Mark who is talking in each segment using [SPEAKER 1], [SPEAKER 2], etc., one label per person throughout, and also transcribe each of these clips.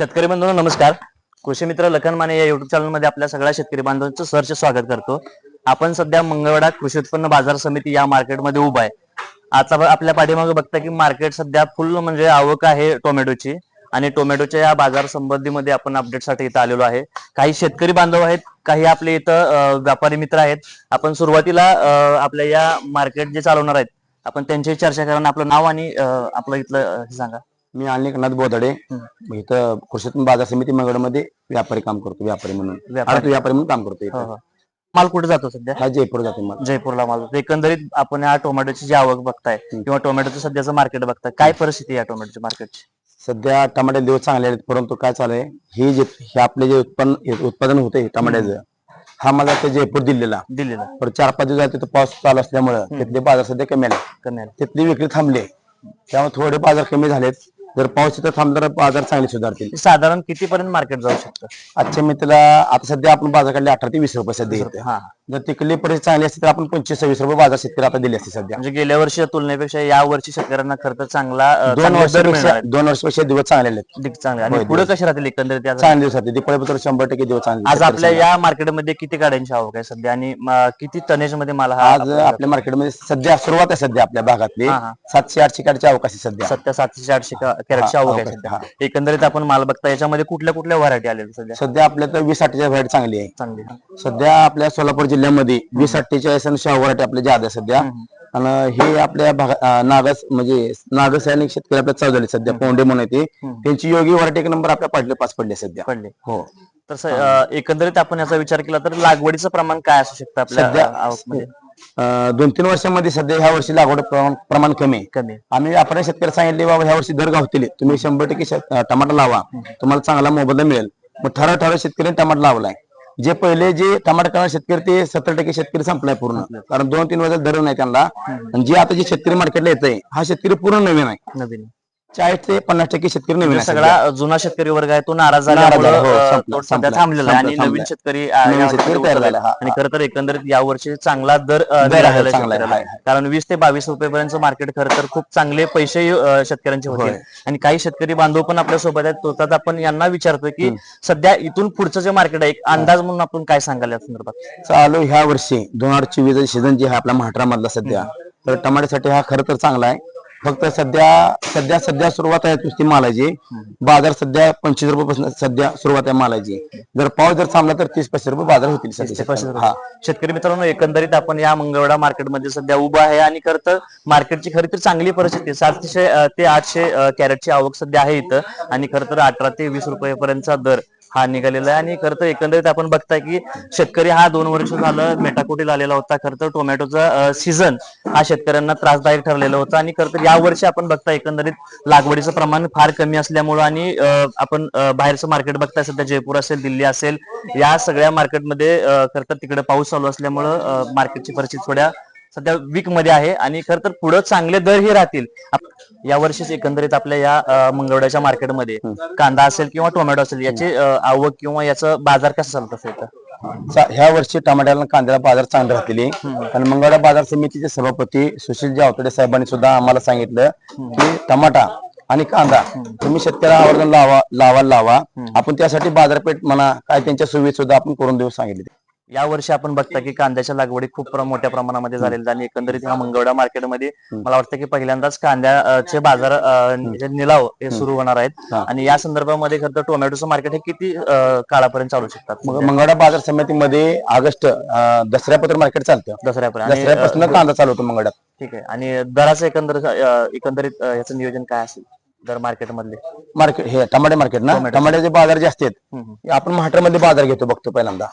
[SPEAKER 1] शेतकरी बंधूंनो नमस्कार. कृषी मित्र लखन माने या युट्यूब चॅनलमध्ये आपल्या सगळ्या शेतकरी बांधवांचं सरचे स्वागत करतो. आपण सध्या मंगळवाडा कृषी उत्पन्न बाजार समिती या मार्केटमध्ये उभा आहे. आता आपल्या पाठीमागे बघता की मार्केट सध्या फुल म्हणजे आवक आहे टोमॅटोची आणि टोमॅटोच्या या बाजार संबंधीमध्ये आपण अपडेटसाठी इथं आलेलो आहे. काही शेतकरी बांधव आहेत काही आपले इथं व्यापारी मित्र आहेत. आपण सुरुवातीला आपल्या या मार्केट जे चालवणार आहेत आपण त्यांच्याशी चर्चा करा आपलं नाव आणि आपलं इथलं सांगा.
[SPEAKER 2] मी अनिकनाथ बोधडे. इथं कृषी उत्पन्न बाजार समिती मंगळमध्ये व्यापारी काम करतो व्यापारी म्हणून.
[SPEAKER 1] व्यापारी.
[SPEAKER 2] आडत व्यापारी म्हणून काम करतो
[SPEAKER 1] हो,
[SPEAKER 2] इथं.
[SPEAKER 1] हो. माल कुठे जातो सध्या?
[SPEAKER 2] हा जयपूर जातो मला.
[SPEAKER 1] जयपूरला माल जातो. एकंदरीत आपण या टोमॅटोची जी आवक बघताय किंवा टोमॅटोचं सध्याचं मार्केट बघताय काय परिस्थिती आहे या टोमॅटोची मार्केटची
[SPEAKER 2] सध्या टमाटे दिवस चांगले आहेत परंतु काय चालू आहे? ही जे हे आपले जे उत्पन्न हे उत्पादन होते टमाट्याचं हा. मला ते जयपूर दिलेला
[SPEAKER 1] दिल्लीला.
[SPEAKER 2] पण चार पाच दिवस तिथं पाऊस चालू असल्यामुळे तिथले बाजार सध्या कमी आले
[SPEAKER 1] कमी आलं.
[SPEAKER 2] तिथली विक्री थांबली. त्यामुळे थोडे बाजार कमी झालेत. जर पाऊस तिथं थांबला तर बाजार चांगले सुधारतील.
[SPEAKER 1] साधारण कितीपर्यंत मार्केट जाऊ शकतं?
[SPEAKER 2] आजच्या मित्राला आता सध्या आपण बाजार काढले अठरा ते वीस रुपये सध्या इथे.
[SPEAKER 1] हा.
[SPEAKER 2] जर तिकडली परिस्थिती चांगली असते तर आपण पंचवीस सव्वीस रुपये बाजार शेतकरी आता दिली असते सध्या.
[SPEAKER 1] म्हणजे गेल्या वर्षीच्या तुलनेपेक्षा या वर्षी शेतकऱ्यांना खर्च चांगला अं,
[SPEAKER 2] दोन
[SPEAKER 1] चांगले दर मिळणार
[SPEAKER 2] वर्षापेक्षा
[SPEAKER 1] आहेत.
[SPEAKER 2] दोन वर्षापेक्षा दिवस चांगले आहेत.
[SPEAKER 1] अधिक चांगले. आणि पुढे कसे राहतील एकंदरीत याचा
[SPEAKER 2] चांगले दिवस होते दिपाळीबद्दल शंभर टक्के दिवस चांगले
[SPEAKER 1] आज आपल्या या मार्केटमध्ये किती गाड्यांची आवक आहे सध्या? आणि म, किती टनेजमध्ये माल हा
[SPEAKER 2] आज आपल्या मार्केटमध्ये सध्या सुरुवात आहे सध्या आपल्या भागातली.
[SPEAKER 1] हा, हा.
[SPEAKER 2] सातशे आठशे काढची अवकाश आहे सध्या.
[SPEAKER 1] सध्या सातशे आठशे कॅरेटची
[SPEAKER 2] हा,
[SPEAKER 1] आवक आहे
[SPEAKER 2] आवक आहे,
[SPEAKER 1] सध्या. एकंदरीत आपण माल बघता याच्यामध्ये कुठल्या कुठल्या व्हरायटी आलेल्या सध्या?
[SPEAKER 2] सध्या आपल्या तर वीस अठ्ठेचाळीस व्हरायटी चांगली आहे.
[SPEAKER 1] चांगली.
[SPEAKER 2] सध्या आपल्या सोलापूर जिल्ह्यामध्ये वीस अठ्ठेचाळीस आणि शहा व्हरायटी आपल्या ज्यादा सध्या. आणि हे आपल्या भागा नागस म्हणजे नागस आणि शेतकरी आपल्या चालू झाले सध्या पोंडे म्हणून येते त्यांची योगी व्हरायटी एक नंबर आपल्या पडले पाच पडले सध्या.
[SPEAKER 1] पडले.
[SPEAKER 2] हो.
[SPEAKER 1] अं, एकंदरीत आपण याचा विचार केला तर लागवडीचं प्रमाण काय असू शकतं आपल्या
[SPEAKER 2] दोन तीन वर्षांमध्ये सध्या ह्या वर्षी लागवड प्रमाण कमी आहे.
[SPEAKER 1] कमी.
[SPEAKER 2] आम्ही आपण शेतकरी सांगितले बाबा ह्या वर्षी दर गावतील. तुम्ही शंभर टक्के टमाटा लावा. तुम्हाला चांगला मोबदला मिळेल. मग ठरव ठरव शेतकऱ्यांनी टमाटा लावलाय. जे पहिले जे टमाटा करणारे शेतकरी ते सत्तर टक्के शेतकरी संपलाय पूर्ण. कारण दोन तीन वर्षात दर नाही त्यांना आणि जे आता जे शेतकरी मार्केटला येत आहे हा शेतकरी पूर्ण नवीन आहे.
[SPEAKER 1] नवीन
[SPEAKER 2] चाळीस ते पन्नास टक्के शेतकरी नवीन आहे
[SPEAKER 1] सगळा जुना शेतकरी वर्ग आहे तो नाराज
[SPEAKER 2] झाला, हो,
[SPEAKER 1] अं,
[SPEAKER 2] संपला,
[SPEAKER 1] तो सध्या
[SPEAKER 2] संपला,
[SPEAKER 1] थांबलेला आहे आणि
[SPEAKER 2] संपला,
[SPEAKER 1] नवीन
[SPEAKER 2] संपला.
[SPEAKER 1] शेतकरी अं,
[SPEAKER 2] नवीन
[SPEAKER 1] यामध्ये
[SPEAKER 2] शेतकरी तयार
[SPEAKER 1] उतरले.
[SPEAKER 2] झाला,
[SPEAKER 1] आणि
[SPEAKER 2] हा.
[SPEAKER 1] खरं तर एकंदरीत या वर्षी चांगला दर अं,
[SPEAKER 2] दर
[SPEAKER 1] मिळालेला
[SPEAKER 2] आहे, चांगला
[SPEAKER 1] शेतकऱ्याला. कारण वीस ते बावीस रुपयेपर्यंत मार्केट खरं तर खूप चांगले पैसे अं, शेतकऱ्यांचे होते. आणि काही शेतकरी बांधव पण आपल्यासोबत आहेत तो त्यात आपण यांना विचारतोय की सध्या इथून पुढचं जे मार्केट आहे एक अंदाज म्हणून आपण काय सांगाल या संदर्भात?
[SPEAKER 2] चालू ह्या वर्षी दोन हजार चोवीस सीझन जे आहे आपला महाराष्ट्रा मधला सध्या. तर टमाट्यासाठी हा खरं तर चांगला आहे. फक्त सध्या सध्या सध्या सुरुवात आहे नुसती मालाची. बाजार सध्या पंचवीस रुपयापासून सध्या सुरुवात आहे मालाची. जर पाऊस जर थांबला तर तीस पस्तीस रुपये बाजार होतील सध्या हा
[SPEAKER 1] शेतकरी मित्रांनो एकंदरीत आपण या मंगळवाडा मार्केटमध्ये सध्या उभा आहे आणि खरं तर मार्केटची खरी तर चांगली परिस्थिती. सातशे ते आठशे कॅरेटची आवक सध्या आहे इथं. आणि खरं तर अठरा ते वीस रुपयेपर्यंतचा दर हा निघालेला आहे. आणि खरं तर एकंदरीत आपण बघताय की शेतकरी हा दोन वर्ष झालं मेटाकोटीला आलेला होता. खरं तर टोमॅटोचा सीझन हा शेतकऱ्यांना त्रासदायक ठरलेला होता. आणि खरं तर या वर्षी आपण बघताय एकंदरीत लागवडीचं प्रमाण फार कमी असल्यामुळं आणि आपण बाहेरचं मार्केट बघताय. सध्या जयपूर असेल दिल्ली असेल या सगळ्या मार्केटमध्ये खरं तर तिकडे पाऊस चालू असल्यामुळं मार्केटची परिस्थिती थोड्या सध्या वीकमध्ये आहे आणि खरं तर पुढे चांगले दरही राहतील. आप- यावर्षीच एकंदरीत आपल्या या मंगळवाड्याच्या मार्केटमध्ये कांदा असेल किंवा टोमॅटो असेल याची आवक किंवा याचं बाजार कसं चालत असेल तर?
[SPEAKER 2] ह्या वर्षी टमाट्याला कांद्याला बाजार चांगले राहतील. आणि मंगळवार बाजार समितीचे सभापती सुशील जावतडे साहेबांनी सुद्धा आम्हाला सांगितलं की टमाटा आणि कांदा तुम्ही शेतकऱ्या आवर्जून लावा लावा. लावा आपण त्यासाठी बाजारपेठ म्हणा काय त्यांच्या सुविधा सुद्धा आपण करून देऊ सांगितले.
[SPEAKER 1] या वर्षी आपण बघता की कांद्याच्या लागवडी खूप मोठ्या प्रमाणामध्ये झालेल्या आणि एकंदरीत ह्या मंगळवाडा मार्केटमध्ये मला वाटतं की पहिल्यांदाच कांद्याचे बाजार निलाव हे सुरू होणार आहेत. आणि या संदर्भामध्ये खरं तर टोमॅटोचं मार्केट हे किती काळापर्यंत चालू शकतात?
[SPEAKER 2] मग मंगळवार बाजार समितीमध्ये ऑगस्ट अं, दसऱ्यापत्र मार्केट चालतं.
[SPEAKER 1] दसऱ्यापर्यंत. आणि,
[SPEAKER 2] दसऱ्यापासून कांदा चालू होतो मंगळवार.
[SPEAKER 1] ठीक आहे. आणि दराचं एकंदर एकंदरीत याचं नियोजन काय असेल? दर मार्केट मधले.
[SPEAKER 2] मार्केट हे टमाटे मार्केट ना?
[SPEAKER 1] टोमॅटो.
[SPEAKER 2] टमाट्याचे बाजार जे असतात आपण महाराष्ट्रामध्ये बाजार घेतो बघतो पहिल्यांदा.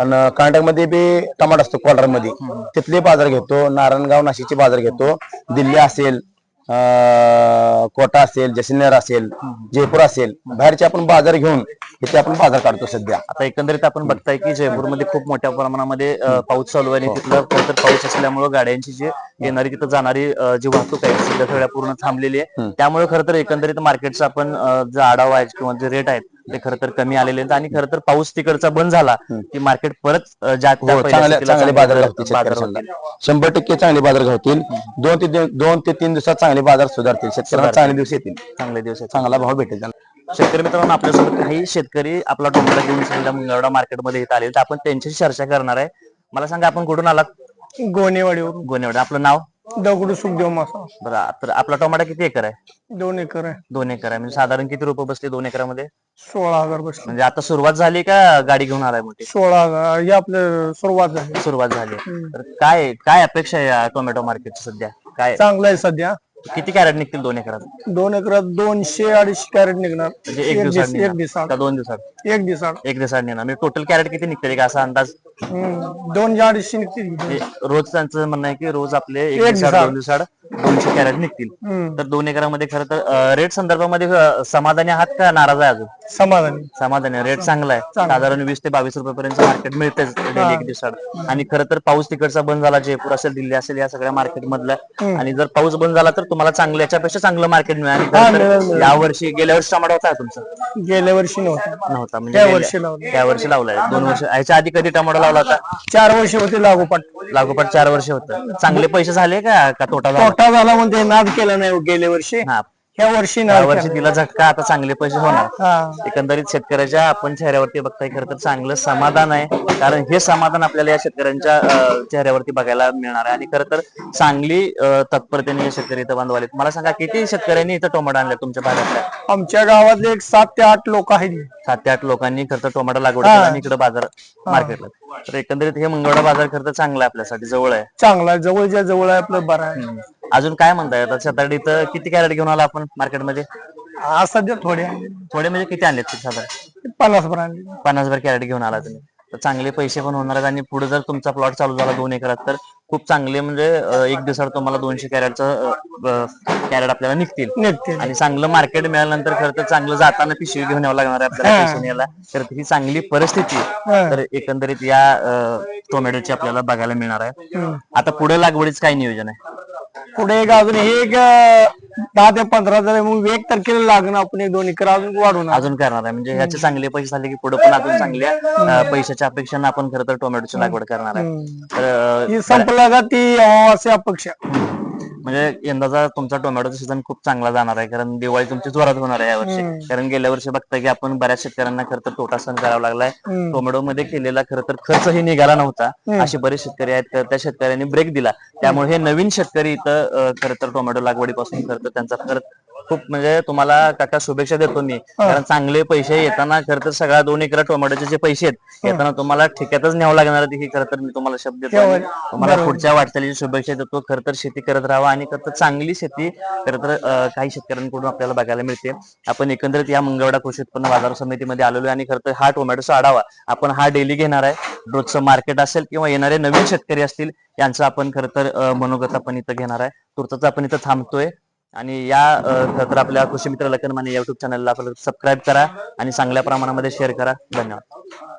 [SPEAKER 2] आणि कर्नाटकमध्ये बी टमाटा असतो कोलारमध्ये. तिथले बाजार घेतो नारायणगाव नाशिकचे बाजार घेतो. दिल्ली असेल कोटा असेल जैसलमेर असेल जयपूर असेल बाहेरचे आपण बाजार घेऊन इथे आपण बाजार काढतो सध्या.
[SPEAKER 1] आता एकंदरीत आपण बघताय की जयपूरमध्ये खूप मोठ्या प्रमाणामध्ये पाऊस चालू आहे आणि तिथलं खरं तर पाऊस असल्यामुळे गाड्यांची जी येणारी तिथं जाणारी जी वाहतूक आहे ती सध्या सगळ्या पूर्ण थांबलेली आहे. त्यामुळे खरं तर एकंदरीत मार्केटचा आपण जो आढावा आहे किंवा जे रेट आहेत ते खरं तर कमी आलेले आहेत आणि खरं तर पाऊस तिकडचा बंद झाला की मार्केट परत अं, ज्या त्या
[SPEAKER 2] हो, चांगले बाजार
[SPEAKER 1] दर-
[SPEAKER 2] घालतील
[SPEAKER 1] बाजार
[SPEAKER 2] शेतकऱ्यांना.
[SPEAKER 1] होतील.
[SPEAKER 2] शंभर टक्के चांगले बाजार घालतील दोन ते दोन ते तीन दिवसात चांगले बाजार सुधारतील. शेतकऱ्यांना चांगले दिवस येतील.
[SPEAKER 1] चांगले दिवस आहेत
[SPEAKER 2] चांगला भाव भेटेल त्यांना.
[SPEAKER 1] शेतकरी मित्रांनो आपल्यासोबत काही शेतकरी आपला टोमॅटो घेऊन सध्या मंगळवाडा मार्केटमध्ये इथं आले तर आपण त्यांच्याशी चर्चा करणार आहे. मला सांगा आपण कुठून आलात?
[SPEAKER 3] गोनेवाडीवरून
[SPEAKER 1] गोनेवाडा आपलं नाव?
[SPEAKER 3] दगडू सुखदेव मासा
[SPEAKER 1] बरं तर आपला टोमॅटो किती एकर आहे?
[SPEAKER 3] दोन एकर आहे.
[SPEAKER 1] दोन एकर आहे. म्हणजे साधारण किती रुपये बसले दोन एकरामध्ये?
[SPEAKER 3] सोळा हजार बसले.
[SPEAKER 1] म्हणजे आता सुरुवात झाली का गाडी घेऊन आलाय मोठी?
[SPEAKER 3] सोळा हजार. हे आपलं सुरुवात झाली.
[SPEAKER 1] सुरुवात झाली. तर काय काय अपेक्षा आहे या टोमॅटो मार्केटची सध्या? काय?
[SPEAKER 3] चांगलं आहे सध्या.
[SPEAKER 1] किती कॅरेट निघतील दोन एकरात?
[SPEAKER 3] दोन एकरात दोनशे अडीचशे कॅरेट निघणार.
[SPEAKER 1] म्हणजे एक दिवसात
[SPEAKER 3] दिवस- एक
[SPEAKER 1] निघणार.
[SPEAKER 3] दिवसात.
[SPEAKER 1] का दोन दिवसात?
[SPEAKER 3] एक दिवसात.
[SPEAKER 1] एक दिवसात निघणार. म्हणजे टोटल कॅरेट किती निघतील का? असा अंदाज
[SPEAKER 3] हम्म. अडीचशे निघतील
[SPEAKER 1] म्हणजे रोज त्यांचं म्हणणं आहे की रोज आपले एक
[SPEAKER 3] एक
[SPEAKER 1] दिवसाड. दोन दिवसाड दोनशे कॅरेट निघतील.
[SPEAKER 3] हम्म.
[SPEAKER 1] तर दोन एकरामध्ये खरं तर रेट संदर्भामध्ये अं, समाधानी आहात का नाराज आहे अजून?
[SPEAKER 3] समाधानी.
[SPEAKER 1] समाधानी रेट चांगला आहे. साधारण वीस ते बावीस रुपये पर्यंत मार्केट मिळतेच डेली एक दिवसाड आणि खरं तर पाऊस तिकडचा बंद झाला जयपूर असेल दिल्ली असेल या सगळ्या मार्केट मधला. आणि जर पाऊस बंद झाला तर तुम्हाला चांगलं याच्यापेक्षा चांगलं मार्केट मिळेल. आणि
[SPEAKER 3] मिळेल, मिळेल.
[SPEAKER 1] या वर्षी गेल्या वर्षी टमाटा होता तुमचा?
[SPEAKER 3] गेल्या वर्षी नव्हतं.
[SPEAKER 1] नव्हता. म्हणजे
[SPEAKER 3] त्या
[SPEAKER 1] गेल्या-
[SPEAKER 3] वर्षी लावलं.
[SPEAKER 1] त्या वर्षी लावलाय. दोन वर्ष ह्याच्या आधी कधी टमाटो लावला होता?
[SPEAKER 3] चार वर्ष होते लागोपाठ.
[SPEAKER 1] लागोपाठ चार वर्ष होतं. चांगले पैसे झाले का का तोटा झाला?
[SPEAKER 3] तोटा झाला म्हणजे नाद केला नाही गेल्या वर्षी.
[SPEAKER 1] हा.
[SPEAKER 3] ह्या वर्षी नाद
[SPEAKER 1] वर्षी
[SPEAKER 3] केला.
[SPEAKER 1] तिला झटका आता चांगले पैसे होणार.
[SPEAKER 3] हा.
[SPEAKER 1] एकंदरीत शेतकऱ्याच्या आपण चेहऱ्यावरती बघताय खरं तर चांगलं समाधान आहे. कारण हे समाधान आपल्याला या शेतकऱ्यांच्या अं, चेहऱ्यावरती बघायला मिळणार आहे. आणि खरं तर चांगली अं, तत्परतेने हे शेतकरी इथं बांधवाले मला सांगा किती शेतकऱ्यांनी इथं टोमॅटो आणले तुमच्या भागातल्या?
[SPEAKER 3] आमच्या गावातले एक सात ते आठ लोक आहेत.
[SPEAKER 1] सात ते आठ लोकांनी खरं तर टोमॅटो लागवड केला आणि इकडे बाजार मार्केटला. तर एकंदरीत हे मंगळवार बाजार खरं तर चांगला आहे आपल्यासाठी. जवळ आहे.
[SPEAKER 3] चांगला आहे. जवळच्या जवळ आहे आपलं बरं आहे.
[SPEAKER 1] अजून काय म्हणताय? आता शेताडी इथं किती कॅरेट घेऊन आला आपण मार्केटमध्ये?
[SPEAKER 3] आज सध्या थोडे. आहे.
[SPEAKER 1] थोडे म्हणजे किती आणलेत ते साधारण
[SPEAKER 3] पन्नास ब्रांड
[SPEAKER 1] पन्नास भर कॅरेट घेऊन आला तुम्ही. तर चांगले पैसे पण होणार आहेत आणि पुढे जर तुमचा प्लॉट चालू झाला दोन एकरात तर खूप चांगले म्हणजे अं, एक दिवसात तुम्हाला दोनशे कॅरेटचं कॅरेट आपल्याला निघतील.
[SPEAKER 3] निघते
[SPEAKER 1] आणि चांगलं मार्केट मिळाल्यानंतर खरं तर चांगलं जाताना पिशवी घेऊन यावं लागणार आहे आपल्याला पैसे न्यायला. तर ही चांगली परिस्थिती आहे. तर एकंदरीत या अं, टोमॅटोची आपल्याला बघायला मिळणार आहे. आता पुढे लागवडीच काय नियोजन आहे.
[SPEAKER 3] पुढे एक अजून हे एक अं, दहा ते पंधरा हजार मग एक तारखेला लागणार आपण एक दोन एकर अजून वाढवणार
[SPEAKER 1] अजून करणार आहे. म्हणजे ह्याचे चांगले पैसे झाले की पुढे पण अजून चांगल्या अं, पैशाच्या अपेक्षानं आपण खरं तर टोमॅटोची लागवड करणार आहे. तर अं,
[SPEAKER 3] ही संपला का ती अशी अपेक्षा.
[SPEAKER 1] म्हणजे यंदाचा तुमचा टोमॅटोचा सीझन खूप चांगला जाणार आहे. कारण दिवाळी तुमची जोरात होणार आहे यावर्षी. कारण गेल्या वर्षी बघताय की आपण बऱ्याच शेतकऱ्यांना खरं तर तोटा सहन करावा लागलाय. टोमॅटो मध्ये केलेला खरं तर खर्चही निघाला नव्हता. असे बरेच शेतकरी आहेत तर त्या शेतकऱ्यांनी ब्रेक दिला. त्यामुळे हे नवीन शेतकरी इथं खरं तर टोमॅटो लागवडीपासून खरं तर त्यांचा खर्च खूप म्हणजे तुम्हाला काका शुभेच्छा देतो मी. कारण चांगले पैसे येताना खरं तर सगळ्या दोन एकरा टोमॅटोचे जे पैसे आहेत येताना तुम्हाला ठेक्यातच न्यावं लागणार आहे, ही खरं तर मी तुम्हाला शब्द देतो. आणि तुम्हाला पुढच्या वाटचालीची शुभेच्छा देतो. खरं तर शेती करत राहावा आणि खरं तर चांगली शेती खरं तर अं, काही शेतकऱ्यांकडून आपल्याला बघायला मिळते. आपण एकंदरीत या मंगळवाडा कृषी उत्पन्न बाजार समितीमध्ये आलेलो आहे आणि खरं तर हा टोमॅटोचा आढावा आपण हा डेली घेणार आहे. रोजचं मार्केट असेल किंवा येणारे नवीन शेतकरी असतील यांचं आपण खरं तर अं, मनोगत आपण इथं घेणार आहे. तुर्ताच आपण इथं थांबतोय. आणि या खरं तर आपल्या कृषी मित्र लखन माने युट्यूब चॅनलला आपल्याला सबस्क्राईब करा आणि चांगल्या प्रमाणामध्ये शेअर करा. धन्यवाद.